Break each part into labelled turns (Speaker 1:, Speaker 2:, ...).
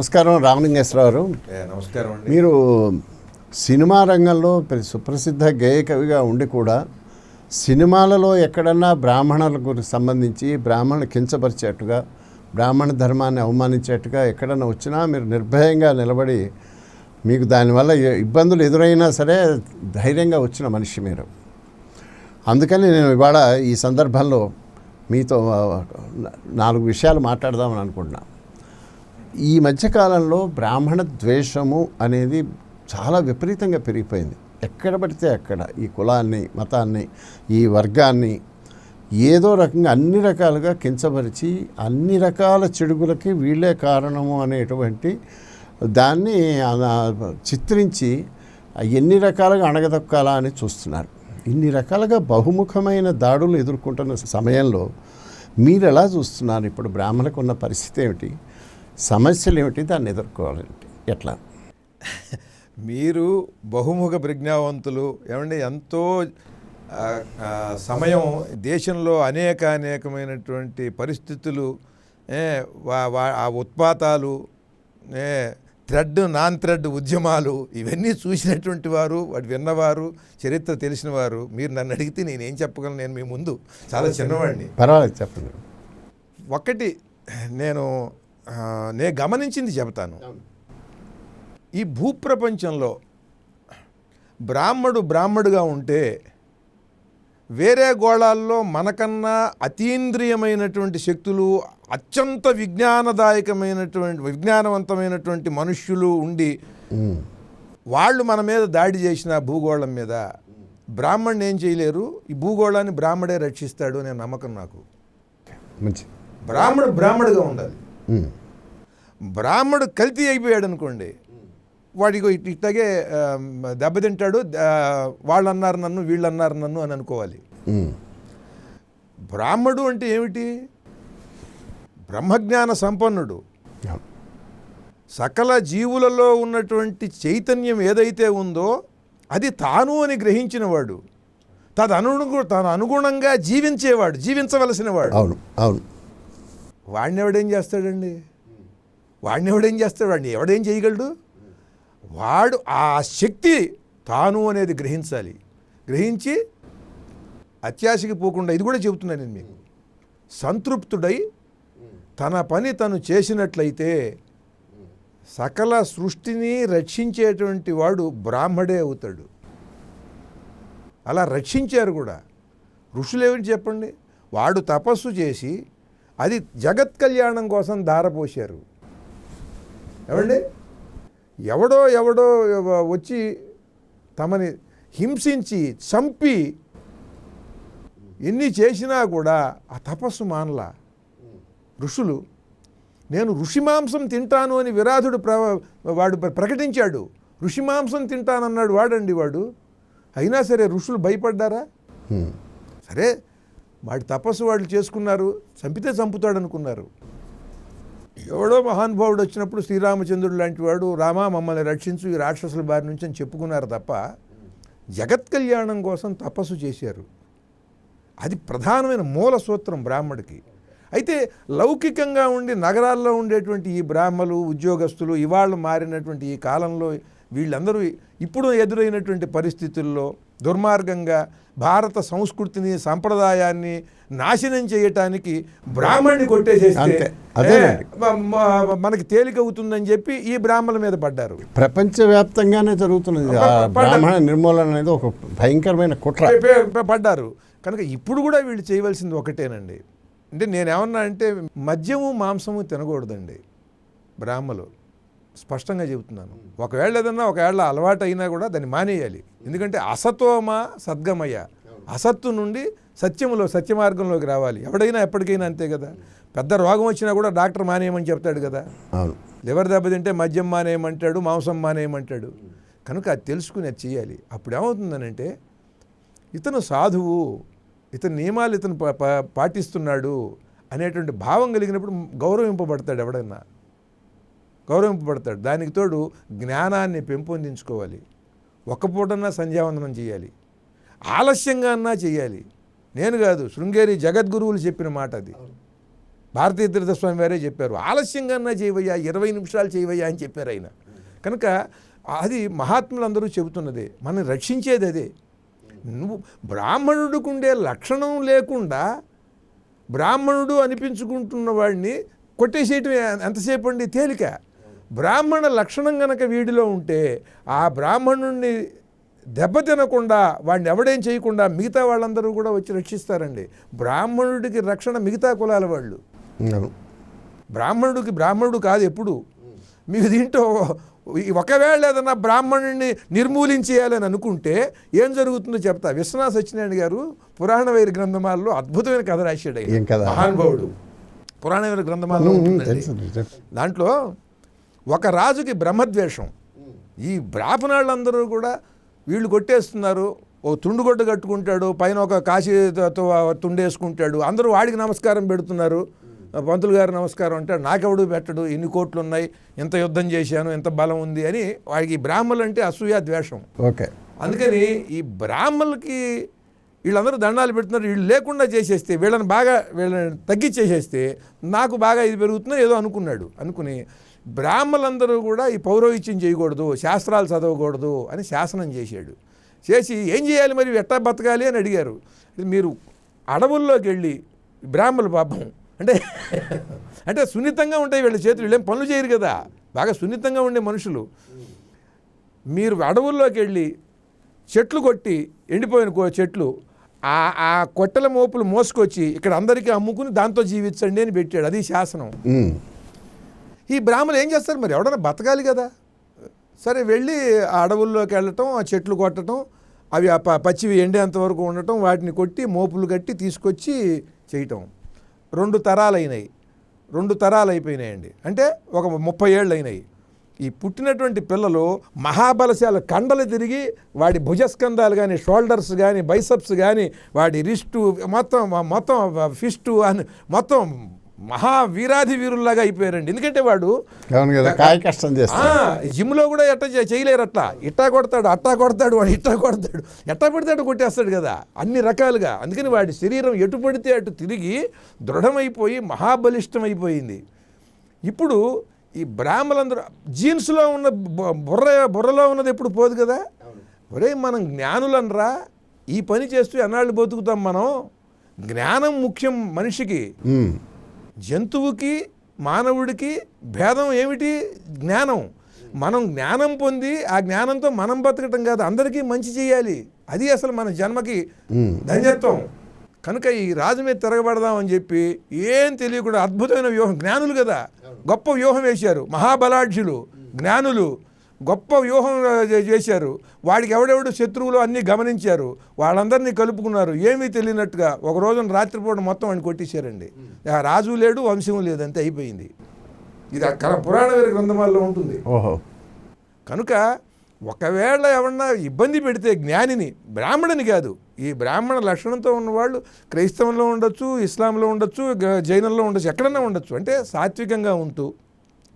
Speaker 1: నమస్కారం రామలింగేశ్వరరావు
Speaker 2: నమస్కారం అండి.
Speaker 1: మీరు సినిమా రంగంలో ప్ర- సుప్రసిద్ధ గేయ కవిగా ఉండి కూడా సినిమాలలో ఎక్కడన్నా బ్రాహ్మణులకు సంబంధించి బ్రాహ్మణులు కించపరిచేట్టుగా బ్రాహ్మణ ధర్మాన్ని అవమానించేట్టుగా ఎక్కడన్నా వచ్చినా మీరు నిర్భయంగా నిలబడి మీకు దానివల్ల ఇబ్బందులు ఎదురైనా సరే ధైర్యంగా వచ్చిన మనిషి మీరు. అందుకని నేను ఇవాళ ఈ సందర్భంలో మీతో నాలుగు విషయాలు మాట్లాడదామని అనుకుంటున్నా. ఈ మధ్యకాలంలో బ్రాహ్మణ ద్వేషము అనేది చాలా విపరీతంగా పెరిగిపోయింది. ఎక్కడ పడితే అక్కడ ఈ కులాన్ని మతాన్ని ఈ వర్గాన్ని ఏదో రకంగా అన్ని రకాలుగా కించపరిచి అన్ని రకాల చెడుగులకి వీళ్ళే కారణము అనేటువంటి దాన్ని చిత్రించి ఎన్ని రకాలుగా అణగదొక్కాలా అని చూస్తున్నారు. ఇన్ని రకాలుగా బహుముఖమైన దాడులు ఎదుర్కొంటున్న సమయంలో మీరు ఎలా చూస్తున్నారు? ఇప్పుడు బ్రాహ్మణకు ఉన్న పరిస్థితి ఏమిటి? సమస్యలు ఏమిటి? దాన్ని ఎదుర్కోవాలంటే ఎట్లా?
Speaker 2: మీరు బహుముఖ ప్రజ్ఞావంతులు. ఏమంటే ఎంతో సమయం దేశంలో అనేక అనేకమైనటువంటి పరిస్థితులు ఆ ఉత్పాతాలు ఏ, థ్రెడ్ నాన్ థ్రెడ్ ఉద్యమాలు ఇవన్నీ చూసినటువంటి వారు వాటి విన్నవారు చరిత్ర తెలిసిన వారు మీరు నన్ను అడిగితే నేనేం చెప్పగలను? నేను మీ ముందు. చాలా చిన్నవాడిని.
Speaker 1: పర్వాలేదు చెప్పండి.
Speaker 2: ఒకటి నేను నేను గమనించింది చెబుతాను. ఈ భూప్రపంచంలో బ్రాహ్మడు బ్రాహ్మడుగా ఉంటే వేరే గోళాల్లో మనకన్నా అతీంద్రియమైనటువంటి శక్తులు అత్యంత విజ్ఞానదాయకమైనటువంటి విజ్ఞానవంతమైనటువంటి మనుష్యులు ఉండి వాళ్ళు మన మీద దాడి చేసిన భూగోళం మీద బ్రాహ్మణ్ణి ఏం చేయలేరు? ఈ భూగోళాన్ని బ్రాహ్మడే రక్షిస్తాడు అనే నమ్మకం నాకు.
Speaker 1: మంచి
Speaker 2: బ్రాహ్మడు బ్రాహ్మడుగా ఉండాలి. బ్రాహ్మడు కల్తీ అయిపోయాడు అనుకోండి. వాడికి ఇట్- ఇట్లాగే దెబ్బతింటాడు వాళ్ళు అన్నారు నన్ను వీళ్ళు అన్నారు నన్ను అని అనుకోవాలి. బ్రాహ్మడు అంటే ఏమిటి? బ్రహ్మజ్ఞాన సంపన్నుడు. సకల జీవులలో ఉన్నటువంటి చైతన్యం ఏదైతే ఉందో అది తాను అని గ్రహించినవాడు. తదనుగు తన అనుగుణంగా జీవించేవాడు జీవించవలసిన వాడు
Speaker 1: అవును అవును.
Speaker 2: వాడిని ఎవడేం చేస్తాడండి? వాడిని ఎవడేం చేస్తాడు? వాడిని ఎవడేం చేయగలడు? వాడు ఆ శక్తి తాను అనేది గ్రహించాలి. గ్రహించి అత్యాశకి పోకుండా ఇది కూడా చెబుతున్నాను నేను మీకు. సంతృప్తుడై తన పని తను చేసినట్లయితే సకల సృష్టిని రక్షించేటువంటి వాడు బ్రాహ్మడే అవుతాడు. అలా రక్షించారు కూడా. ఋషులు ఏమిటి చెప్పండి? వాడు తపస్సు చేసి అది జగత్ కళ్యాణం కోసం ధారపోశారు. ఏమండి ఎవడో ఎవడో వచ్చి తమని హింసించి చంపి ఎన్ని చేసినా కూడా ఆ తపస్సు మానలా. ఋషులు నేను ఋషి మాంసం తింటాను అని విరాధుడు ప్ర వాడు ప్ర- ప్రకటించాడు. ఋషి మాంసం తింటానన్నాడు వాడండి వాడు. అయినా సరే ఋషులు భయపడ్డారా? సరే వాడి తపస్సు వాళ్ళు చేసుకున్నారు. చంపితే చంపుతాడు అనుకున్నారు ఎవడో మహానుభావుడు వచ్చినప్పుడు శ్రీరామచంద్రుడు లాంటి వాడు రామా మమ్మల్ని రక్షించు ఈ రాక్షసుల బారి నుంచి అని చెప్పుకున్నారు తప్ప జగత్ కళ్యాణం కోసం తపస్సు చేశారు. అది ప్రధానమైన మూల సూత్రం బ్రాహ్మడికి. అయితే లౌకికంగా ఉండి నగరాల్లో ఉండేటువంటి ఈ బ్రాహ్మలు ఉద్యోగస్తులు ఇవాళ్ళు మారినటువంటి ఈ కాలంలో వీళ్ళందరూ ఇప్పుడు ఎదురైనటువంటి పరిస్థితుల్లో దుర్మార్గంగా భారత సంస్కృతిని సంప్రదాయాన్ని నాశనం చేయటానికి బ్రాహ్మణ్ణి కొట్టేసేస్తే మనకి తేలికవుతుందని చెప్పి ఈ బ్రాహ్మణుల మీద పడ్డారు.
Speaker 1: ప్రపంచవ్యాప్తంగానే జరుగుతున్నది బ్రాహ్మణ నిర్మూలన అనేది ఒక భయంకరమైన కుట్ర.
Speaker 2: పడ్డారు. కనుక ఇప్పుడు కూడా వీళ్ళు చేయవలసింది ఒకటేనండి. అంటే నేనేమన్నా అంటే మద్యము మాంసము తినకూడదండి. బ్రాహ్మలు. స్పష్టంగా చెబుతున్నాను. ఒకవేళ ఏదన్నా ఒకవేళ అలవాటు అయినా కూడా దాన్ని మానేయాలి. ఎందుకంటే అసతోమ సద్గమయ అసత్తు నుండి సత్యములో సత్య మార్గంలోకి రావాలి. ఎవడైనా ఎప్పటికైనా అంతే కదా. పెద్ద రోగం వచ్చినా కూడా డాక్టర్ మానేయమని చెప్తాడు కదా. లివర్ దెబ్బతింటే మద్యం మానేయమంటాడు మాంసం మానేయమంటాడు. కనుక అది తెలుసుకుని అది చేయాలి. అప్పుడు ఏమవుతుందనంటే ఇతను సాధువు ఇతని నియమాలు ఇతను పాటిస్తున్నాడు అనేటువంటి భావం కలిగినప్పుడు గౌరవింపబడతాడు ఎవడన్నా. గౌరవింపబడతాడు దానికి తోడు జ్ఞానాన్ని పెంపొందించుకోవాలి. ఒక్క పూటన్నా సంధ్యావందనం చేయాలి. ఆలస్యంగా అన్నా చేయాలి. నేను కాదు శృంగేరి జగద్గురువులు చెప్పిన మాట అది. భారతీయ తీర్థస్వామి వారే చెప్పారు. ఆలస్యంగా చేయవయ్యా ఇరవై నిమిషాలు చేయవయ్యా అని చెప్పారు ఆయన. కనుక అది మహాత్ములందరూ చెబుతున్నదే. మనం రక్షించేది అదే. నువ్వు బ్రాహ్మణుడికి ఉండే లక్షణం లేకుండా బ్రాహ్మణుడు అనిపించుకుంటున్న వాడిని కొట్టేసేయటం ఎంతసేపు అండి తేలిక? బ్రాహ్మణ లక్షణం గనక వీడిలో ఉంటే ఆ బ్రాహ్మణుడిని దెబ్బతినకుండా వాడిని ఎవడేం చేయకుండా మిగతా వాళ్ళందరూ కూడా వచ్చి రక్షిస్తారండి. బ్రాహ్మణుడికి రక్షణ మిగతా కులాల వాళ్ళు. బ్రాహ్మణుడికి బ్రాహ్మణుడు కాదు ఎప్పుడు. మీకు దీంట్లో ఒకవేళ ఏదన్నా బ్రాహ్మణుడిని నిర్మూలించేయాలని అనుకుంటే ఏం జరుగుతుందో చెప్తా. విశ్వనాథ సత్యనారాయణ గారు పురాణ వైర గ్రంథమాలలో అద్భుతమైన కథ రాశాడు? మహానుభావుడు. పురాణ వైర గ్రంథమాలలో. దాంట్లో ఒక రాజుకి బ్రహ్మద్వేషం. ఈ బ్రాహ్మణాళ్ళందరూ కూడా వీళ్ళు కొట్టేస్తున్నారు. ఓ తుండుగొడ్డ కట్టుకుంటాడు పైన ఒక కాశీతో తుండేసుకుంటాడు. అందరూ వాడికి నమస్కారం పెడుతున్నారు. పంతులు గారు నమస్కారం అంటాడు నాకెవడు పెట్టడు ఎన్ని కోట్లు ఉన్నాయి ఎంత యుద్ధం చేశాను ఎంత బలం ఉంది అని వాడికి బ్రాహ్మణులు అంటే అసూయ ద్వేషం.
Speaker 1: ఓకే.
Speaker 2: అందుకని ఈ బ్రాహ్మణులకి వీళ్ళందరూ దండాలు పెడుతున్నారు. వీళ్ళు లేకుండా చేసేస్తే వీళ్ళని బాగా వీళ్ళని తగ్గించేసేస్తే నాకు బాగా ఇది పెరుగుతుందో ఏదో అనుకున్నాడు. అనుకుని బ్రాహ్మలందరూ కూడా ఈ పౌరోహిత్యం చేయకూడదు శాస్త్రాలు చదవకూడదు అని శాసనం చేశాడు. చేసి ఏం చేయాలి మరి? ఎట్టా బతకాలి అని అడిగారు. మీరు అడవుల్లోకి వెళ్ళి బ్రాహ్మల పాపం. అంటే అంటే సున్నితంగా ఉంటాయి వీళ్ళ చేతులు. వీళ్ళేం పనులు చేయరు కదా. బాగా సున్నితంగా ఉండే మనుషులు. మీరు అడవుల్లోకి వెళ్ళి చెట్లు కొట్టి ఎండిపోయిన కో- చెట్లు ఆ ఆ కొట్టెల మోపులు మోసుకొచ్చి ఇక్కడ అందరికీ అమ్ముకుని దాంతో జీవించండి అని పెట్టాడు. అది శాసనం. ఈ బ్రాహ్మణులు ఏం చేస్తారు మరి? ఎవడన్నా బతకాలి కదా. సరే వెళ్ళి ఆ అడవుల్లోకి వెళ్ళటం ఆ చెట్లు కొట్టడం అవి ఆ పచ్చివి ఎండేంత వరకు ఉండటం వాటిని కొట్టి మోపులు కట్టి తీసుకొచ్చి చేయటం. రెండు తరాలు అయినాయి రెండు తరాలు అయిపోయినాయండి అంటే ఒక ముప్పై ఏళ్ళు అయినాయి ఈ పుట్టినటువంటి పిల్లలు మహాబలశాల కండలు తిరిగి వాడి భుజస్కంధాలు కానీ షోల్డర్స్ కానీ బైసప్స్ కానీ వాడి రిస్టు మొత్తం మొత్తం ఫిస్టు అని మొత్తం మహా వీరాధి వీరుల్లాగా అయిపోయారండి. ఎందుకంటే వాడు
Speaker 1: కాయ కష్టం
Speaker 2: జిమ్లో కూడా ఎట్ట చేయలేరు అట్లా ఇట్టా కొడతాడు అట్టా కొడతాడు వాడు ఇట్టా కొడతాడు. ఎట్టా పడితే అటు కొట్టేస్తాడు కదా అన్ని రకాలుగా. అందుకని వాడి శరీరం ఎటు పడితే అటు తిరిగి దృఢమైపోయి మహాబలిష్టమైపోయింది. ఇప్పుడు ఈ బ్రాహ్మలందరూ జీన్స్లో ఉన్న బుర్ర బుర్రలో ఉన్నది ఎప్పుడు పోదు కదా? ఒరే మనం జ్ఞానులనరా ఈ పని చేస్తూ ఎన్నాళ్ళు బతుకుతాం మనం? జ్ఞానం ముఖ్యం మనిషికి. జంతువుకి మానవుడికి భేదం ఏమిటి? జ్ఞానం. మనం జ్ఞానం పొంది ఆ జ్ఞానంతో మనం బతకటం కాదు అందరికీ మంచి చేయాలి. అది అసలు మన జన్మకి. ధన్యత్వం. కనుక ఈ రాజు మీద తిరగబడదామని చెప్పి ఏం తెలియకుండా అద్భుతమైన వ్యూహం జ్ఞానులు కదా. గొప్ప వ్యూహం వేశారు. మహాబలాఢ్యులు జ్ఞానులు. గొప్ప వ్యూహం చేశారు. వాడికి ఎవడెవడు శత్రువులు అన్నీ గమనించారు. వాళ్ళందరినీ కలుపుకున్నారు. ఏమీ తెలియనట్టుగా ఒక రోజున రాత్రిపూట మొత్తం వాడిని కొట్టేశారండి. రాజు లేడు వంశం లేదు అంతే అయిపోయింది. ఇది కర- పురాణ గ్రంథమాల్లో ఉంటుంది.
Speaker 1: ఓహో.
Speaker 2: కనుక ఒకవేళ ఎవరన్నా ఇబ్బంది పెడితే జ్ఞానిని బ్రాహ్మణుని కాదు. ఈ బ్రాహ్మణ లక్షణంతో ఉన్నవాళ్ళు క్రైస్తవంలో ఉండొచ్చు ఇస్లాంలో ఉండొచ్చు జైనంలో ఉండొచ్చు ఎక్కడన్నా ఉండొచ్చు. అంటే సాత్వికంగా ఉంటూ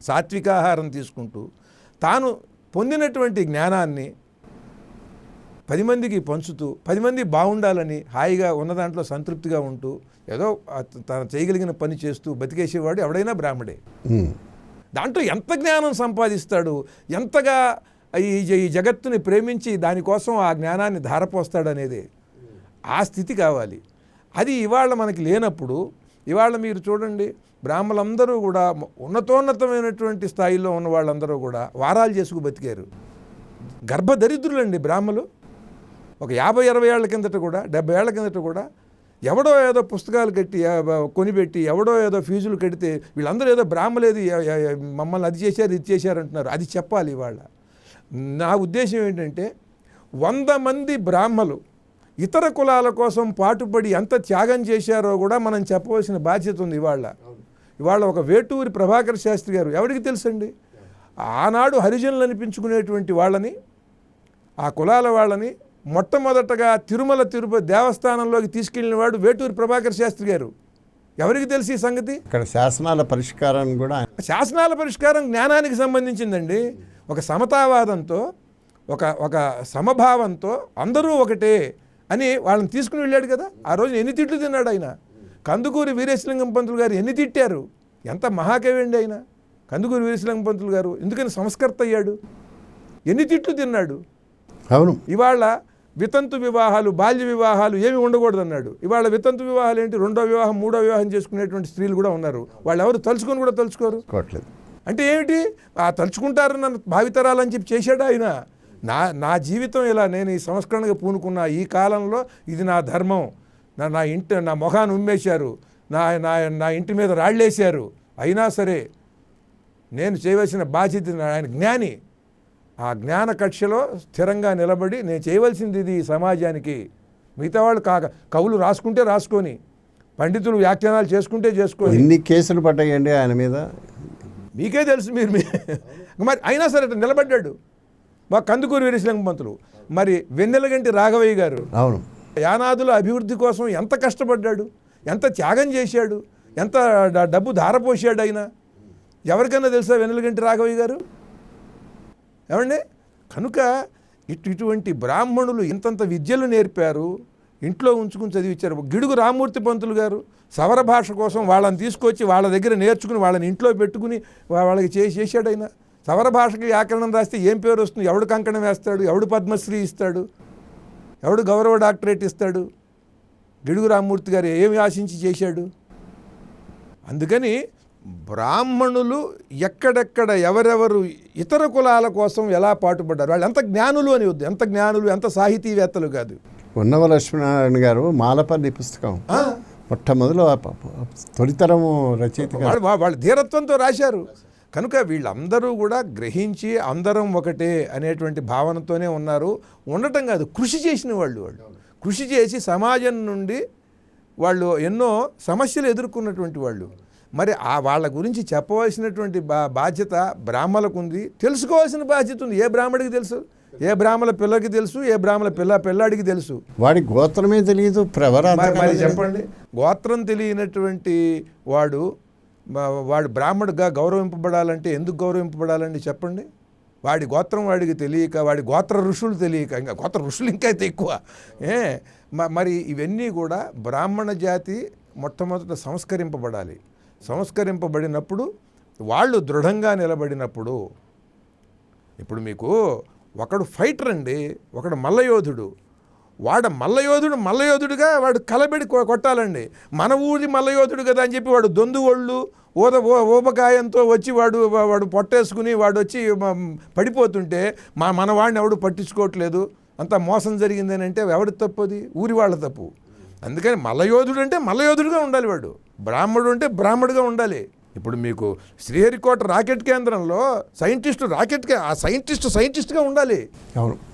Speaker 2: సాత్వికాహారం తీసుకుంటూ తాను పొందినటువంటి జ్ఞానాన్ని పది మందికి పంచుతూ పది మంది బాగుండాలని హాయిగా ఉన్న దాంట్లో సంతృప్తిగా ఉంటూ ఏదో తను చేయగలిగిన పని చేస్తూ బతికేసేవాడు ఎవడైనా బ్రాహ్మడే. దాంట్లో ఎంత జ్ఞానం సంపాదిస్తాడు ఎంతగా ఈ జగత్తుని ప్రేమించి దానికోసం ఆ జ్ఞానాన్ని ధారపోస్తాడు అనేది ఆ స్థితి కావాలి. అది ఇవాళ మనకి లేనప్పుడు ఇవాళ మీరు చూడండి బ్రాహ్మలందరూ కూడా ఉన్నతోన్నతమైనటువంటి స్థాయిలో ఉన్న వాళ్ళందరూ కూడా వారాలు చేసుకు బతికారు. గర్భదరిద్రులండి బ్రాహ్మలు. ఒక యాభై అరవై ఏళ్ళ కిందట కూడా డెబ్బై ఏళ్ళ కిందట కూడా ఎవడో ఏదో పుస్తకాలు కట్టి కొనిపెట్టి ఎవడో ఏదో ఫీజులు కడితే వీళ్ళందరూ ఏదో బ్రాహ్మలేదు మమ్మల్ని అది చేశారు ఇది చేశారు అంటున్నారు. అది చెప్పాలి ఇవాళ. నా ఉద్దేశం ఏంటంటే వంద మంది బ్రాహ్మలు ఇతర కులాల కోసం పాటుపడి ఎంత త్యాగం చేశారో కూడా మనం చెప్పవలసిన బాధ్యత ఉంది ఇవాళ. ఇవాళ ఒక వేటూరి ప్రభాకర్ శాస్త్రి గారు ఎవరికి తెలుసండి? ఆనాడు హరిజనులు అనిపించుకునేటువంటి వాళ్ళని ఆ కులాల వాళ్ళని మొట్టమొదటగా తిరుమల తిరుపతి దేవస్థానంలోకి తీసుకెళ్ళిన వాడు వేటూరి ప్రభాకర్ శాస్త్రి గారు. ఎవరికి తెలిసి ఈ సంగతి?
Speaker 1: ఇక్కడ శాసనాల పరిష్కారాన్ని కూడా
Speaker 2: శాసనాల పరిష్కారం జ్ఞానానికి సంబంధించిందండి. ఒక సమతావాదంతో ఒక ఒక సమభావంతో అందరూ ఒకటే అని వాళ్ళని తీసుకుని వెళ్ళాడు కదా? ఆ రోజు ఎన్ని తిట్లు తిన్నాడు ఆయన? కందుకూరి వీరేశలింగం పంతులు గారు ఎన్ని తిట్టారు? ఎంత మహాకవి అండి ఆయన? కందుకూరి వీరేశలింగం పంతులు గారు ఎందుకని సంస్కర్త అయ్యాడు? ఎన్ని తిట్లు తిన్నాడు?
Speaker 1: అవును.
Speaker 2: ఇవాళ వితంతు వివాహాలు బాల్య వివాహాలు ఏమి ఉండకూడదు అన్నాడు ఇవాళ వితంతు వివాహాలు ఏంటి? రెండో వివాహం మూడో వివాహం చేసుకునేటువంటి స్త్రీలు కూడా ఉన్నారు. వాళ్ళు ఎవరు తలుచుకొని కూడా తలుచుకోరు? అంటే ఏమిటి? ఆ తలుచుకుంటారు నన్ను భావితరాలని చెప్పి చేశాడు ఆయన? నా నా జీవితం ఇలా నేను ఈ సంస్కరణగా పూనుకున్న ఈ కాలంలో ఇది నా ధర్మం. నా నా ఇంటి నా మొఖాన్ని ఉమ్మేశారు. నా నా నా ఇంటి మీద రాళ్ళేశారు. అయినా సరే నేను చేయవలసిన బాధ్యత ఆయన జ్ఞాని. ఆ జ్ఞాన కక్షలో స్థిరంగా నిలబడి నేను చేయవలసింది ఇది సమాజానికి. మిగతా వాళ్ళు కాక కవులు రాసుకుంటే రాసుకొని పండితులు వ్యాఖ్యానాలు చేసుకుంటే చేసుకొని.
Speaker 1: ఎన్ని కేసులు పడ్డాయండి ఆయన మీద?
Speaker 2: మీకే తెలుసు మీరు మరి అయినా సరే నిలబడ్డాడు. మా కందుకూరు వీరేశలింగ పంతులు. మరి వెన్నెలగంటి రాఘవయ్య గారు
Speaker 1: అవును.
Speaker 2: యానాదుల అభివృద్ధి కోసం ఎంత కష్టపడ్డాడు? ఎంత త్యాగం చేశాడు? ఎంత డబ్బు ధారపోసాడు ఆయన ఎవరికైనా తెలుసా వెన్నెలగంటి రాఘవయ్య గారు? ఏమండి? కనుక ఇటు ఇటువంటి బ్రాహ్మణులు ఇంతంత విద్యలు నేర్పారు ఇంట్లో ఉంచుకుని చదివించారు గిడుగు రామూర్తి పంతులు గారు సవర భాష కోసం వాళ్ళని తీసుకొచ్చి వాళ్ళ దగ్గర నేర్చుకుని వాళ్ళని ఇంట్లో పెట్టుకుని వాళ్ళకి చేసి చేశాడు ఆయన సవర భాషకి వ్యాకరణం రాస్తే ఏం పేరు వస్తుంది? ఎవడు కంకణం వేస్తాడు? ఎవడు పద్మశ్రీ ఇస్తాడు? ఎవడు గౌరవ డాక్టరేట్ ఇస్తాడు? గిడుగు రామూర్తి గారు ఏమి ఆశించి చేశాడు? అందుకని బ్రాహ్మణులు ఎక్కడెక్కడ ఎవరెవరు ఇతర కులాల కోసం ఎలా పాటుపడ్డారు? వాళ్ళు ఎంత జ్ఞానులు అని వద్దు. ఎంత జ్ఞానులు ఎంత సాహితీవేత్తలు కాదు.
Speaker 1: ఉన్నవ లక్ష్మీనారాయణ గారు మాలపల్లి పుస్తకం. మొట్టమొదలు తొలితరము రచయిత
Speaker 2: వాళ్ళ ధీరత్వంతో రాశారు. కనుక వీళ్ళందరూ కూడా గ్రహించి అందరం ఒకటే అనేటువంటి భావనతోనే ఉన్నారు. ఉండటం కాదు కృషి చేసిన వాళ్ళు వాళ్ళు. కృషి చేసి సమాజం నుండి వాళ్ళు ఎన్నో సమస్యలు ఎదుర్కొన్నటువంటి వాళ్ళు. మరి ఆ వాళ్ళ గురించి చెప్పవలసినటువంటి బా బాధ్యత బ్రాహ్మలకు ఉంది. తెలుసుకోవాల్సిన బాధ్యత ఉంది. ఏ బ్రాహ్మడికి తెలుసు? ఏ బ్రాహ్మల పిల్లకి తెలుసు? ఏ బ్రాహ్మల పిల్ల పిల్లాడికి తెలుసు?
Speaker 1: వాడి గోత్రమే తెలియదు ప్రవర
Speaker 2: చెప్పండి. గోత్రం తెలియనటువంటి వాడు వాడు బ్రాహ్మడుగా గౌరవింపబడాలంటే ఎందుకు గౌరవింపబడాలండి చెప్పండి? వాడి గోత్రం వాడికి తెలియక వాడి గోత్ర ఋషులు తెలియక ఇంకా గోత్ర ఋషులు ఇంకా అయితే ఎక్కువ. ఏ? మరి ఇవన్నీ కూడా బ్రాహ్మణ జాతి మొట్టమొదట సంస్కరింపబడాలి. సంస్కరింపబడినప్పుడు వాళ్ళు దృఢంగా నిలబడినప్పుడు ఇప్పుడు మీకు ఒకడు ఫైటర్ అండి ఒకడు మల్లయోధుడు వాడు మల్లయోధుడు మల్లయోధుడుగా వాడు కలబెడి కొట్టాలండి. మన ఊరి మల్లయోధుడు కదా అని చెప్పి వాడు దొందు ఒళ్ళు ఊద ఊ- ఊబకాయంతో వచ్చి వాడు వాడు పొట్టేసుకుని వాడు వచ్చి పడిపోతుంటే మా మన వాడిని ఎవడు పట్టించుకోవట్లేదు? అంత మోసం జరిగిందని అంటే ఎవడి తప్పుది? ఊరి వాళ్ళ తప్పు. అందుకని మల్లయోధుడు అంటే మల్లయోధుడుగా ఉండాలి వాడు. బ్రాహ్మడు అంటే బ్రాహ్మడుగా ఉండాలి. ఇప్పుడు మీకు శ్రీహరికోట రాకెట్ కేంద్రంలో సైంటిస్టు రాకెట్ ఆ సైంటిస్ట్ సైంటిస్ట్గా ఉండాలి.
Speaker 1: అవును.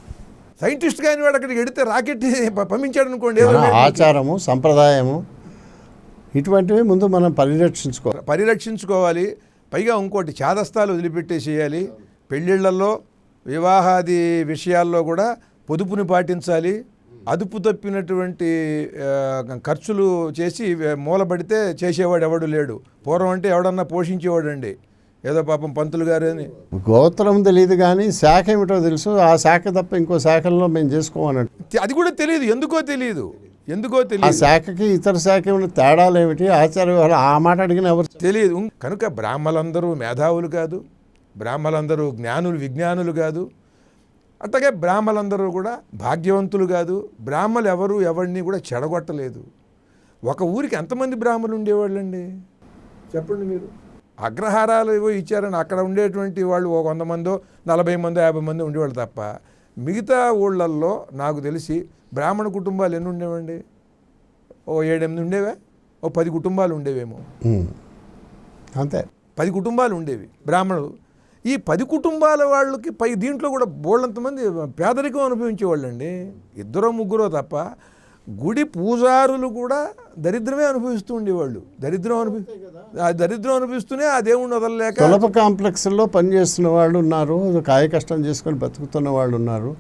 Speaker 2: సైంటిస్ట్ కాని వాడు అక్కడికి ఎడితే రాకెట్ పంపించాడు అనుకోండి.
Speaker 1: ఆచారము సంప్రదాయము ఇటువంటివి ముందు మనం పరిరక్షించుకోవాలి
Speaker 2: పరిరక్షించుకోవాలి. పైగా ఇంకోటి చాదస్తాలు వదిలిపెట్టేసేయాలి. పెళ్ళిళ్ళల్లో వివాహాది విషయాల్లో కూడా పొదుపుని పాటించాలి. అదుపు తప్పినటువంటి ఖర్చులు చేసి మూలబడితే చేసేవాడు ఎవడు లేడు. పూర్వం అంటే ఎవడన్నా పోషించేవాడండి. ఏదో పాపం పంతులు గారు అని.
Speaker 1: గోత్రం తెలియదు కానీ శాఖ ఏమిటో తెలుసు. ఆ శాఖ తప్ప ఇంకో శాఖల్లో మేము చేసుకోమన్నట్టు
Speaker 2: అది కూడా తెలియదు ఎందుకో తెలియదు ఎందుకో
Speaker 1: ఆ
Speaker 2: తెలియదు
Speaker 1: శాఖకి ఇతర శాఖ ఉన్న తేడాలు ఏమిటి? ఆచార వ్యవహారాలు ఆ మాట అడిగిన ఎవరు?
Speaker 2: తెలియదు కనుక బ్రాహ్మలందరూ మేధావులు కాదు. బ్రాహ్మలందరూ జ్ఞానులు విజ్ఞానులు కాదు. అట్లాగే బ్రాహ్మలందరూ కూడా భాగ్యవంతులు కాదు. బ్రాహ్మలు ఎవరు ఎవరిని కూడా చెడగొట్టలేదు. ఒక ఊరికి ఎంతమంది బ్రాహ్మలు ఉండేవాళ్ళండి? చెప్పండి మీరు. అగ్రహారాలు ఏవో ఇచ్చారని అక్కడ ఉండేటువంటి వాళ్ళు ఒక వంద మందో నలభై మందో యాభై మంది ఉండేవాళ్ళు తప్ప మిగతా ఊళ్ళల్లో నాకు తెలిసి బ్రాహ్మణ కుటుంబాలు ఎన్ని ఉండేవండి? ఓ ఏడెనిమిది ఉండేవా? ఓ పది కుటుంబాలు ఉండేవేమో.
Speaker 1: అంతే.
Speaker 2: పది కుటుంబాలు ఉండేవి బ్రాహ్మణులు. ఈ పది కుటుంబాల వాళ్ళకి పై దీంట్లో కూడా బోళ్ళంతమంది పేదరికం అనుభవించేవాళ్ళండి. ఇద్దరో ముగ్గురో తప్ప గుడి పూజారులు కూడా దరిద్రమే అనుభవిస్తూ ఉండేవాళ్ళు. దరిద్రం అనుభవి ఆ దరిద్రం అనిపిస్తూనే ఆ దేవుణ్ణి వదలలేక
Speaker 1: తొలప కాంప్లెక్స్లో పనిచేస్తున్న వాళ్ళు ఉన్నారు. కాయ కష్టం చేసుకొని బతుకుతున్న వాళ్ళు ఉన్నారు.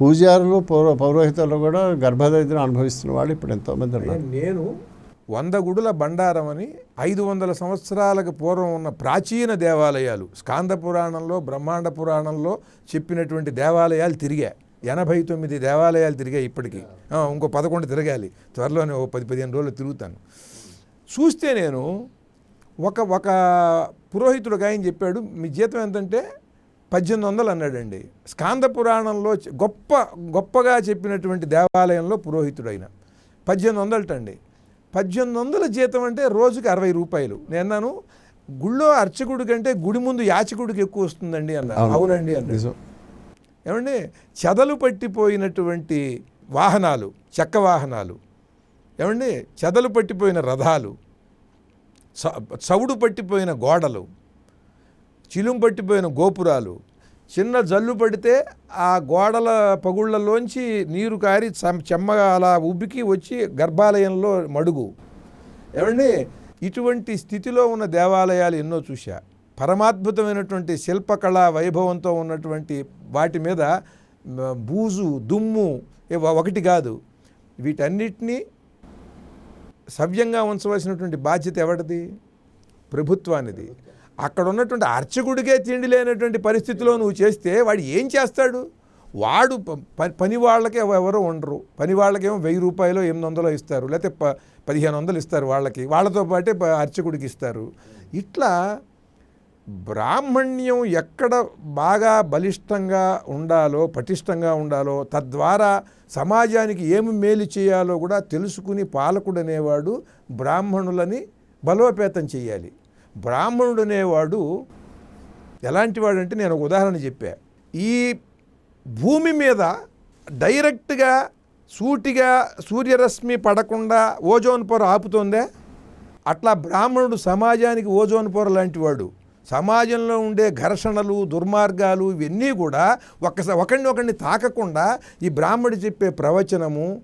Speaker 1: పూజారులు పౌర పౌరోహితులు కూడా గర్భదరిద్రం అనుభవిస్తున్న వాళ్ళు ఇప్పుడు ఎంతోమంది ఉన్నారు.
Speaker 2: నేను వంద గుడుల బండారం అని ఐదు వందల సంవత్సరాలకు పూర్వం ఉన్న ప్రాచీన దేవాలయాలు స్కాంద పురాణంలో బ్రహ్మాండ పురాణంలో చెప్పినటువంటి దేవాలయాలు తిరిగా. ఎనభై తొమ్మిది దేవాలయాలు తిరిగాయి ఇప్పటికీ. ఇంకో పదకొండు తిరగాలి. త్వరలోనే ఓ పది పదిహేను రోజులు తిరుగుతాను. చూస్తే నేను ఒక ఒక పురోహితుడు ఆయన చెప్పాడు మీ జీతం ఎంతంటే పద్దెనిమిది వందలు అన్నాడండి. స్కాంద పురాణంలో గొప్ప గొప్పగా చెప్పినటువంటి దేవాలయంలో పురోహితుడు ఆయన పద్దెనిమిది వందలటండి. పద్దెనిమిది వందల జీతం అంటే రోజుకి అరవై రూపాయలు. నేను గుళ్ళో అర్చకుడి కంటే గుడి ముందు యాచకుడికి ఎక్కువ వస్తుందండి అన్నారు
Speaker 1: అవును.
Speaker 2: అవునండి అన్నాడు.
Speaker 1: నిజం
Speaker 2: ఏమండి? చెదలు పట్టిపోయినటువంటి వాహనాలు చెక్క వాహనాలు. ఏమండి? చెదలు పట్టిపోయిన రథాలు చవుడు పట్టిపోయిన గోడలు చిలుం పట్టిపోయిన గోపురాలు. చిన్న జల్లు పడితే ఆ గోడల పగుళ్ళలోంచి నీరు కారి చమ్- చెమ్మగా అలా ఉబ్బికి వచ్చి గర్భాలయంలో మడుగు. ఏమండి? ఇటువంటి స్థితిలో ఉన్న దేవాలయాలు ఎన్నో చూశా. పరమాద్భుతమైనటువంటి శిల్పకళా వైభవంతో ఉన్నటువంటి వాటి మీద బూజు దుమ్ము ఒకటి కాదు. వీటన్నిటినీ సవ్యంగా ఉంచవలసినటువంటి బాధ్యత ఎవరిది? ప్రభుత్వానిది. అక్కడ ఉన్నటువంటి అర్చకుడికే తిండి లేనటువంటి పరిస్థితిలో నువ్వు చేస్తే వాడు ఏం చేస్తాడు? వాడు ప- పని వాళ్ళకి ఎవరో ఉండరు. పని వాళ్ళకేమో వెయ్యి రూపాయలు ఎనిమిది వందలు ఇస్తారు. లేకపోతే ప పదిహేను వందలు ఇస్తారు వాళ్ళకి. వాళ్ళతో పాటే ప- అర్చకుడికి ఇస్తారు. ఇట్లా బ్రాహ్మణ్యం ఎక్కడ బాగా బలిష్టంగా ఉండాలో పటిష్టంగా ఉండాలో తద్వారా సమాజానికి ఏమి మేలు చేయాలో కూడా తెలుసుకుని పాలకుడు అనేవాడు బ్రాహ్మణులని బలోపేతం చేయాలి. బ్రాహ్మణుడు అనేవాడు ఎలాంటి వాడంటే నేను ఒక ఉదాహరణ చెప్పా. ఈ భూమి మీద డైరెక్ట్గా సూటిగా సూర్యరశ్మి పడకుండా ఓజోన్ పొర ఆపుతోందే? అట్లా బ్రాహ్మణుడు సమాజానికి ఓజోన్ పొర లాంటి వాడు సమాజంలో ఉండే ఘర్షణలు దుర్మార్గాలు ఇవన్నీ కూడా ఒక్కసారి ఒకరిని ఒకరిని తాకకుండా ఈ బ్రాహ్మడు చెప్పే ప్రవచనము.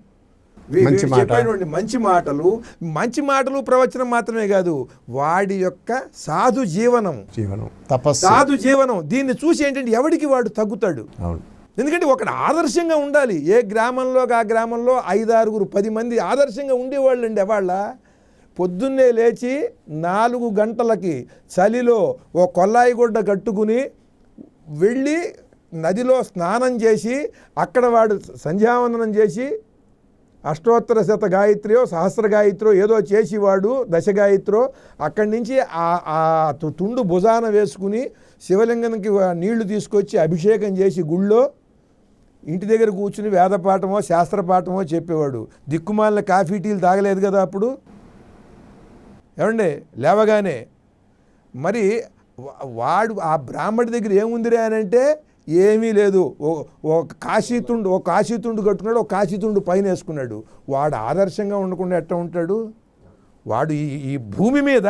Speaker 2: చెప్పేటువంటి మంచి మాటలు మంచి మాటలు ప్రవచనం మాత్రమే కాదు వాడి యొక్క సాధు జీవనం
Speaker 1: జీవనం తపస్సు.
Speaker 2: సాధు జీవనం దీన్ని చూసి ఏంటంటే ఎవడికి వాడు తగ్గుతాడు?
Speaker 1: అవును.
Speaker 2: ఎందుకంటే ఒకడు ఆదర్శంగా ఉండాలి. ఏ గ్రామంలో ఆ గ్రామంలో ఐదారుగురు పది మంది ఆదర్శంగా ఉండేవాళ్ళు అండి వాళ్ళ పొద్దున్నే లేచి నాలుగు గంటలకి చలిలో ఓ కొల్లాయి గుడ్డ కట్టుకుని వెళ్ళి నదిలో స్నానం చేసి అక్కడ వాడు సంధ్యావందనం చేసి అష్టోత్తర శత గాయత్రియో సహస్ర గాయత్రో ఏదో చేసేవాడు దశ గాయత్రో అక్కడి నుంచి ఆ- తుండు భుజాన వేసుకుని శివలింగానికి నీళ్ళు తీసుకొచ్చి అభిషేకం చేసి గుళ్ళో ఇంటి దగ్గర కూర్చుని వేదపాఠమో శాస్త్రపాఠమో చెప్పేవాడు. దిక్కుమాలిన కాఫీ టీలు తాగలేదు కదా అప్పుడు? ఏమండి? లేవగానే. మరి వాడు ఆ బ్రాహ్మడి దగ్గర ఏముందిరే అని అంటే ఏమీ లేదు. ఓ కాశీతుండు ఓ కాశీతుండు కట్టుకున్నాడు ఒక కాశీతుండు పైన వేసుకున్నాడు. వాడు ఆదర్శంగా ఉండకుండా ఎట్లా ఉంటాడు? వాడు ఈ ఈ భూమి మీద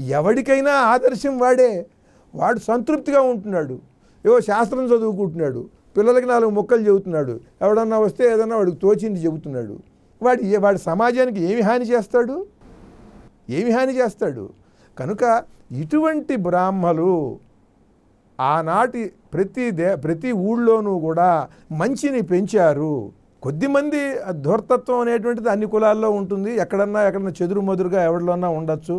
Speaker 2: ఎవడికైనా ఆదర్శం వాడే. వాడు సంతృప్తిగా ఉంటున్నాడు. ఏవో శాస్త్రం చదువుకుంటున్నాడు. పిల్లలకి నాలుగు మొక్కలు చెబుతున్నాడు. ఎవడన్నా వస్తే ఏదన్నా వాడికి తోచింది చెబుతున్నాడు. వాడి వాడి సమాజానికి ఏమి హాని చేస్తాడు? ఏమి హాని చేస్తాడు? కనుక ఇటువంటి బ్రాహ్మలు ఆనాటి ప్రతి దే ప్రతి ఊళ్ళోనూ కూడా మంచిని పెంచారు. కొద్దిమంది ధూర్తత్వం అనేటువంటిది అన్ని కులాల్లో ఉంటుంది. ఎక్కడన్నా ఎక్కడన్నా చెదురు మదురుగా ఎవరిలోన్నా ఉండొచ్చు.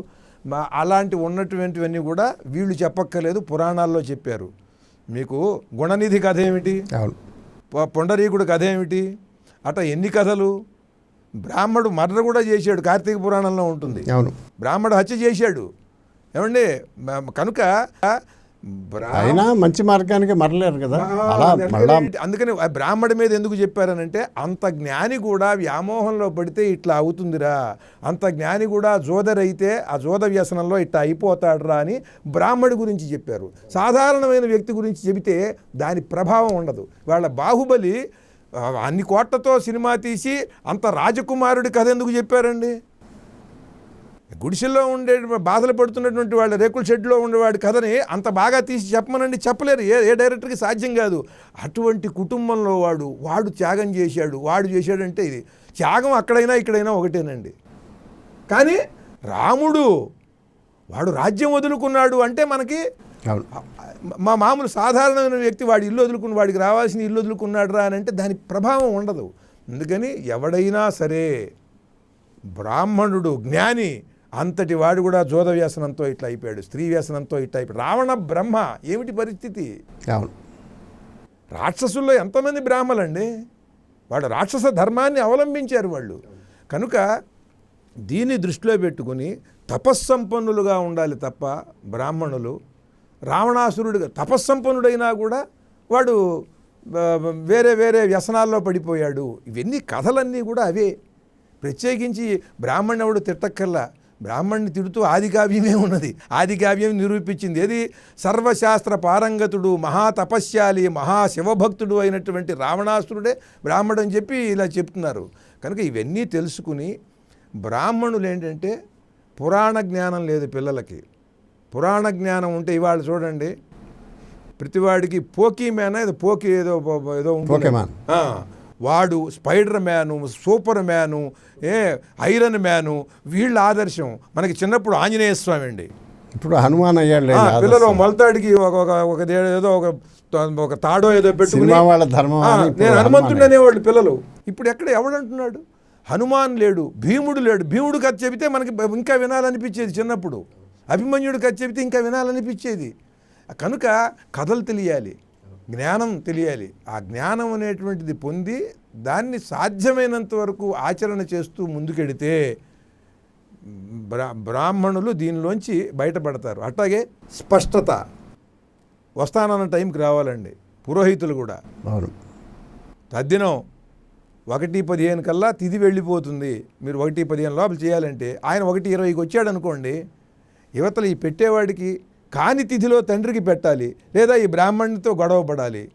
Speaker 2: అలాంటి ఉన్నటువంటివన్నీ కూడా వీళ్ళు చెప్పక్కర్లేదు పురాణాల్లో చెప్పారు. మీకు గుణనిధి కథ ఏమిటి? పొండరీకుడు కథ ఏమిటి? అట ఎన్ని కథలు? బ్రాహ్మడు మర్ర కూడా చేశాడు కార్తీక పురాణంలో ఉంటుంది.
Speaker 1: అవును.
Speaker 2: బ్రాహ్మడు హత్య చేశాడు. ఏమండి కనుక
Speaker 1: అయినా మంచి మార్గానికి మరలేరు కదా. అలా
Speaker 2: అందుకని
Speaker 1: మళ్ళా
Speaker 2: అందుకని ఆ బ్రాహ్మడి మీద ఎందుకు చెప్పారనంటే అంత జ్ఞాని కూడా వ్యామోహంలో పడితే ఇట్లా అవుతుందిరా అంత జ్ఞాని కూడా జోదరైతే ఆ జోద వ్యసనంలో ఇట్లా అయిపోతాడురా అని బ్రాహ్మడి గురించి చెప్పారు. సాధారణమైన వ్యక్తి గురించి చెబితే దాని ప్రభావం ఉండదు. వాళ్ళ బాహుబలి అన్ని కోట్లతో సినిమా తీసి అంత రాజకుమారుడి కథ ఎందుకు చెప్పారండి? గుడిసెల్లో ఉండే బాధలు పడుతున్నటువంటి వాళ్ళ రేకుల షెడ్లో ఉండేవాడి కథని అంత బాగా తీసి చెప్పమనండి చెప్పలేరు. ఏ ఏ డైరెక్టర్కి సాధ్యం కాదు. అటువంటి కుటుంబంలో వాడు వాడు త్యాగం చేశాడు. వాడు చేశాడంటే ఇది త్యాగం అక్కడైనా ఇక్కడైనా ఒకటేనండి. కానీ రాముడు వాడు రాజ్యం వదులుకున్నాడు అంటే మనకి
Speaker 1: అవును.
Speaker 2: మా మామూలు సాధారణమైన వ్యక్తి వాడి ఇల్లు వదులుకుని వాడికి రావాల్సిన ఇల్లు వదులుకున్నాడు రా అని అంటే దాని ప్రభావం ఉండదు. అందుకని ఎవడైనా సరే బ్రాహ్మణుడు జ్ఞాని అంతటి వాడు కూడా జోద వ్యసనంతో ఇట్లా అయిపోయాడు స్త్రీ వ్యసనంతో ఇట్లా అయిపోయాడు. రావణ బ్రహ్మ ఏమిటి పరిస్థితి?
Speaker 1: అవును.
Speaker 2: రాక్షసుల్లో ఎంతమంది బ్రాహ్మలండి? వాడు రాక్షస ధర్మాన్ని అవలంబించారు వాళ్ళు. కనుక దీన్ని దృష్టిలో పెట్టుకుని తపస్సంపన్నులుగా ఉండాలి తప్ప బ్రాహ్మణులు రావణాసురుడిగా తపస్సంపన్నుడైనా కూడా వాడు వేరే వేరే వ్యసనాల్లో పడిపోయాడు. ఇవన్నీ కథలన్నీ కూడా అవే. ప్రత్యేకించి బ్రాహ్మణుడు తిట్టక్కర్లా. బ్రాహ్మణ్ణి తిడుతూ ఆదికావ్యమే ఉన్నది. ఆదికావ్యం నిరూపించింది. ఏది? సర్వశాస్త్ర పారంగతుడు మహాతపస్యాలి మహాశివభక్తుడు అయినటువంటి రావణాసురుడే బ్రాహ్మణుడు అని చెప్పి ఇలా చెప్తున్నారు. కనుక ఇవన్నీ తెలుసుకుని బ్రాహ్మణులు ఏంటంటే పురాణ జ్ఞానం లేదు పిల్లలకి. పురాణ జ్ఞానం ఉంటే ఇవాళ చూడండి ప్రతివాడికి పోకీ మ్యాన్ ఏదో పోకీ ఏదో ఏదో ఉంటుంది. వాడు స్పైడర్ మ్యాను సూపర్ మ్యాను ఏ ఐరన్ మ్యాను వీళ్ళ ఆదర్శం. మనకి చిన్నప్పుడు ఆంజనేయ స్వామి అండి.
Speaker 1: ఇప్పుడు హనుమాన్ అయ్యాడు
Speaker 2: పిల్లలు మొలతాడికి ఒక ఒక ఏదో ఒక ఒక తాడో ఏదో పెట్టుకుని
Speaker 1: వాళ్ళ ధర్మం
Speaker 2: నేను హనుమంతుడు అనేవాళ్ళు పిల్లలు. ఇప్పుడు ఎక్కడ ఎవడంటున్నాడు? హనుమాన్ లేడు భీముడు లేడు. భీముడు కథ చెబితే మనకి ఇంకా వినాలనిపించేది చిన్నప్పుడు. అభిమన్యుడు కథ చెబితే ఇంకా వినాలనిపించేది. కనుక కథలు తెలియాలి జ్ఞానం తెలియాలి. ఆ జ్ఞానం అనేటువంటిది పొంది దాన్ని సాధ్యమైనంత వరకు ఆచరణ చేస్తూ ముందుకెడితే బ్రా బ్రాహ్మణులు దీనిలోంచి బయటపడతారు. అట్లాగే స్పష్టత వస్తానన్న టైంకి రావాలండి పురోహితులు కూడా.
Speaker 1: అవును.
Speaker 2: తద్దినం ఒకటి పదిహేను కల్లా తిథి వెళ్ళిపోతుంది. మీరు ఒకటి పదిహేను లోపల చేయాలంటే ఆయన ఒకటి ఇరవైకి వచ్చాడు అనుకోండి యువతలు ఈ పెట్టేవాడికి కాని తిథిలో తండ్రికి పెట్టాలి లేదా ఈ బ్రాహ్మణునితో గొడవ పడాలి.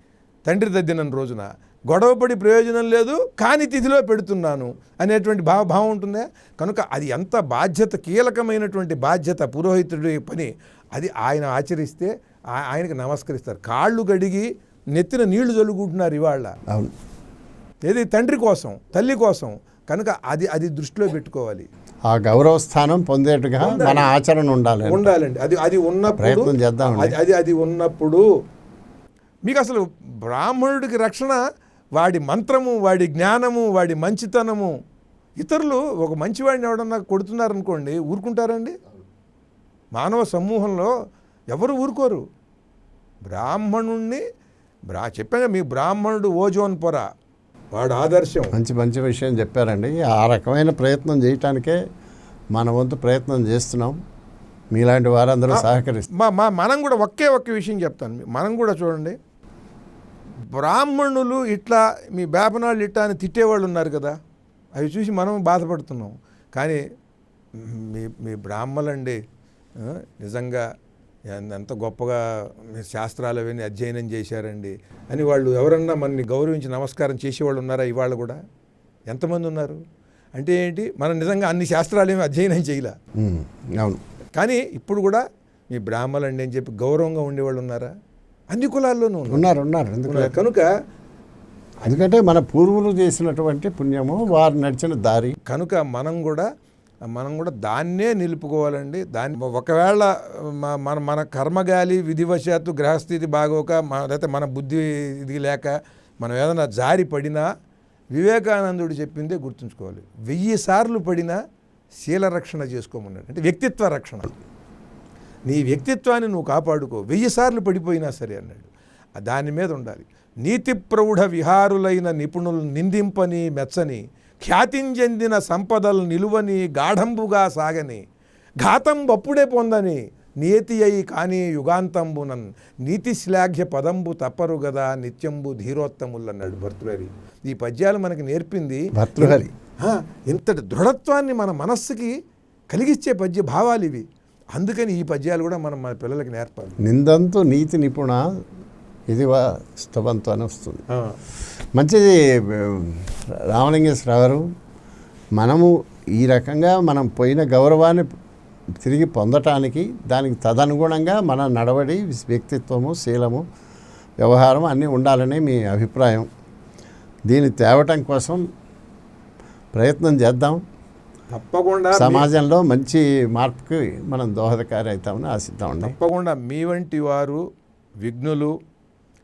Speaker 2: తండ్రి తద్దినం రోజున గొడవపడి ప్రయోజనం లేదు కాని తిథిలో పెడుతున్నాను అనేటువంటి భావ భావం ఉంటుందా? కనుక అది ఎంత బాధ్యత కీలకమైనటువంటి బాధ్యత పురోహితుడి పని. అది ఆయన ఆచరిస్తే ఆయనకి నమస్కరిస్తారు. కాళ్ళు గడిగి నెత్తిన నీళ్ళు చల్లుకుంటున్నారు ఇవాళ
Speaker 1: అవును.
Speaker 2: ఏది? తండ్రి కోసం తల్లి కోసం. కనుక అది అది దృష్టిలో పెట్టుకోవాలి.
Speaker 1: ఆ గౌరవ స్థానం పొందేట్టుగా మన ఆచరణ ఉండాలి
Speaker 2: ఉండాలండి. అది అది ఉన్నప్పుడు
Speaker 1: ప్రయత్నం చేద్దామండి.
Speaker 2: అది అది ఉన్నప్పుడు మీకు అసలు బ్రాహ్మణుడికి రక్షణ వాడి మంత్రము వాడి జ్ఞానము వాడి మంచితనము ఇతరులు ఒక మంచివాడిని ఎవడన్నా కొడుతున్నారనుకోండి ఊరుకుంటారండి? మానవ సమూహంలో ఎవరు ఊరుకోరు? బ్రాహ్మణుణ్ణి బ్రా చెప్పాగా మీ బ్రాహ్మణుడు ఓజోన్ పొర. వాడు ఆదర్శం.
Speaker 1: మంచి మంచి విషయం చెప్పారండి. ఆ రకమైన ప్రయత్నం చేయటానికే మన వంతు ప్రయత్నం చేస్తున్నాం. మీలాంటి వారందరూ సహకరిస్తారు
Speaker 2: మనం కూడా ఒకే ఒక్క విషయం చెప్తాను. మనం కూడా చూడండి. బ్రాహ్మణులు ఇట్లా మీ బేపనాళ్ళు ఇట్లా అని తిట్టేవాళ్ళు ఉన్నారు కదా. అవి చూసి మనం బాధపడుతున్నాం. కానీ మీ మీ బ్రాహ్మలండి నిజంగా ఎంత గొప్పగా మీరు శాస్త్రాలు అవన్నీ అధ్యయనం చేశారండి అని వాళ్ళు ఎవరన్నా మనని గౌరవించి నమస్కారం చేసేవాళ్ళు ఉన్నారా ఇవాళ కూడా? ఎంతమంది ఉన్నారు? అంటే ఏంటి? మనం నిజంగా అన్ని శాస్త్రాలు ఏమి అధ్యయనం చేయలే.
Speaker 1: అవును.
Speaker 2: కానీ ఇప్పుడు కూడా మీ బ్రాహ్మలండి అని చెప్పి గౌరవంగా ఉండేవాళ్ళు ఉన్నారా? అన్ని కులాల్లోనూ ఉన్నారు.
Speaker 1: ఉన్నారు.
Speaker 2: కనుక
Speaker 1: ఎందుకంటే మన పూర్వులు చేసినటువంటి పుణ్యము వారు నడిచిన దారి.
Speaker 2: కనుక మనం కూడా మనం కూడా దాన్నే నిలుపుకోవాలండి. దాన్ని ఒకవేళ మన మన కర్మగాలి విధివశాత్తు గ్రహస్థితి బాగోక మన లేకపోతే మన బుద్ధి ఇది లేక మనం ఏదైనా జారి పడినా వివేకానందుడు చెప్పిందే గుర్తుంచుకోవాలి. వెయ్యి సార్లు పడినా శీల రక్షణ చేసుకోమన్నాడు. అంటే వ్యక్తిత్వ రక్షణ. నీ వ్యక్తిత్వాన్ని నువ్వు కాపాడుకో. వెయ్యి సార్లు పడిపోయినా సరే అన్నాడు. దాని మీద ఉండాలి. నీతి ప్రౌఢ విహారులైన నిపుణులు నిందింపని మెచ్చని ఖ్యాతించెందిన సంపదలు నిలువని గాఢంబుగా సాగని ఘాతం అప్పుడే పొందని నియతి అయి కానీ యుగాంతంబునన్ నీతి శ్లాఘ్య పదంబు తప్పరు గదా నిత్యంబు ధీరోత్తములు అన్నాడు భర్తృహరి ఈ పద్యాలు మనకి నేర్పింది
Speaker 1: భర్తృహరి.
Speaker 2: ఇంతటి దృఢత్వాన్ని మన మనస్సుకి కలిగించే పద్య భావాలు ఇవి అందుకని ఈ పద్యాలు కూడా మనం మన పిల్లలకి నేర్పాలి.
Speaker 1: నిందంతు నీతి నిపుణ ఇది వా స్తవంతు అని వస్తుంది. మంచిది రామలింగేశ్వర గారు మనము ఈ రకంగా మనం పోయిన గౌరవాన్ని తిరిగి పొందటానికి దానికి తదనుగుణంగా మన నడవడి వ్యక్తిత్వము శీలము వ్యవహారం అన్నీ ఉండాలని మీ అభిప్రాయం. దీన్ని తేవటం కోసం ప్రయత్నం చేద్దాం.
Speaker 2: తప్పకుండా
Speaker 1: సమాజంలో మంచి మార్పుకి మనం దోహదకారి అవుతామని ఆశిద్దామండి.
Speaker 2: తప్పకుండా మీ వంటి వారు విఘ్నులు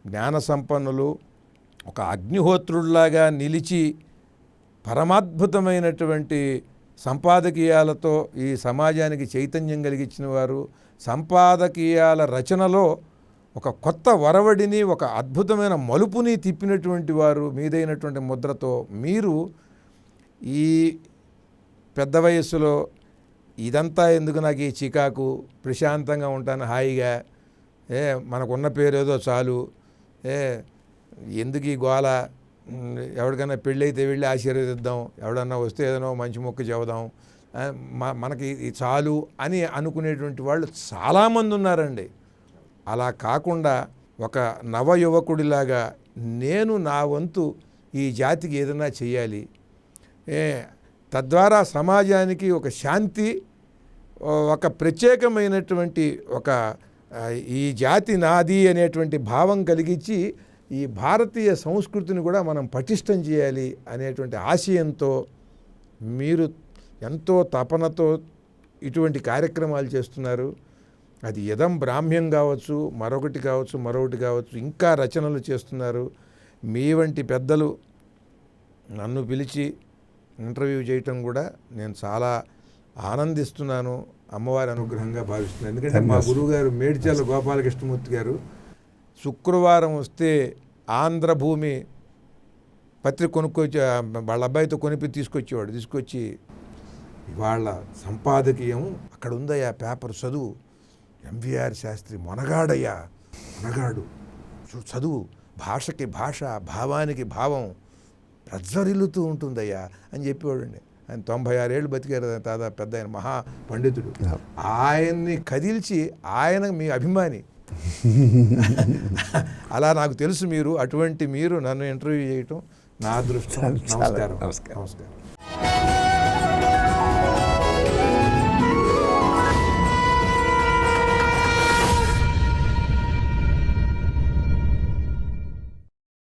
Speaker 2: జ్ఞాన సంపన్నులు ఒక అగ్నిహోత్రుడిలాగా నిలిచి పరమాద్భుతమైనటువంటి సంపాదకీయాలతో ఈ సమాజానికి చైతన్యం కలిగించిన వారు సంపాదకీయాల రచనలో ఒక కొత్త వరవడిని ఒక అద్భుతమైన మలుపుని తిప్పినటువంటి వారు మీదైనటువంటి ముద్రతో మీరు ఈ పెద్ద వయస్సులో ఇదంతా ఎందుకు నాకు ఈ చికాకు? ప్రశాంతంగా ఉంటాను హాయిగా. ఏ మనకున్న పేరు ఏదో చాలు. ఏ ఎందుకు ఈ గోల? ఎవరికైనా పెళ్ళైతే వెళ్ళి ఆశీర్వదిద్దాం. ఎవడన్నా వస్తే ఏదైనా మంచి మొక్క చెబుదాం. మనకి చాలు అని అనుకునేటువంటి వాళ్ళు చాలామంది ఉన్నారండి. అలా కాకుండా ఒక నవ యువకుడిలాగా నేను నా వంతు ఈ జాతికి ఏదైనా చేయాలి తద్వారా సమాజానికి ఒక శాంతి ఒక ప్రత్యేకమైనటువంటి ఒక ఈ జాతి నాది అనేటువంటి భావం కలిగించి ఈ భారతీయ సంస్కృతిని కూడా మనం పటిష్టం చేయాలి అనేటువంటి ఆశయంతో మీరు ఎంతో తపనతో ఇటువంటి కార్యక్రమాలు చేస్తున్నారు. అది యదం బ్రాహ్మ్యం కావచ్చు మరొకటి కావచ్చు మరొకటి కావచ్చు ఇంకా రచనలు చేస్తున్నారు. మీ వంటి పెద్దలు నన్ను పిలిచి ఇంటర్వ్యూ చేయటం కూడా నేను చాలా ఆనందిస్తున్నాను. అమ్మవారి అనుగ్రహంగా భావిస్తున్నాను. ఎందుకంటే మా గురువుగారు మేడ్చల గోపాలకృష్ణమూర్తి గారు శుక్రవారం వస్తే ఆంధ్రభూమి పత్రిక కొనుక్కొచ్చి వాళ్ళ అబ్బాయితో కొనిపి తీసుకొచ్చేవాడు. తీసుకొచ్చి ఇవాళ సంపాదకీయం అక్కడ ఉందయ్యా పేపర్ చదువు. ఎంవిఆర్ శాస్త్రి మొనగాడయ్యా మొనగాడు. చదువు. భాషకి భాష భావానికి భావం ప్రజ్వరిల్లుతూ ఉంటుందయ్యా అని చెప్పేవాడండి. ఆయన తొంభై ఆరేళ్ళు బతికారు దాదాపు పెద్ద ఆయన మహా పండితుడు. ఆయన్ని కదిల్చి ఆయన మీ అభిమాని. అలా నాకు తెలుసు మీరు అటువంటి మీరు నన్ను ఇంటర్వ్యూ చేయటం నా అదృష్టం నమస్కారం.
Speaker 1: నమస్కారం.
Speaker 2: నమస్కారం.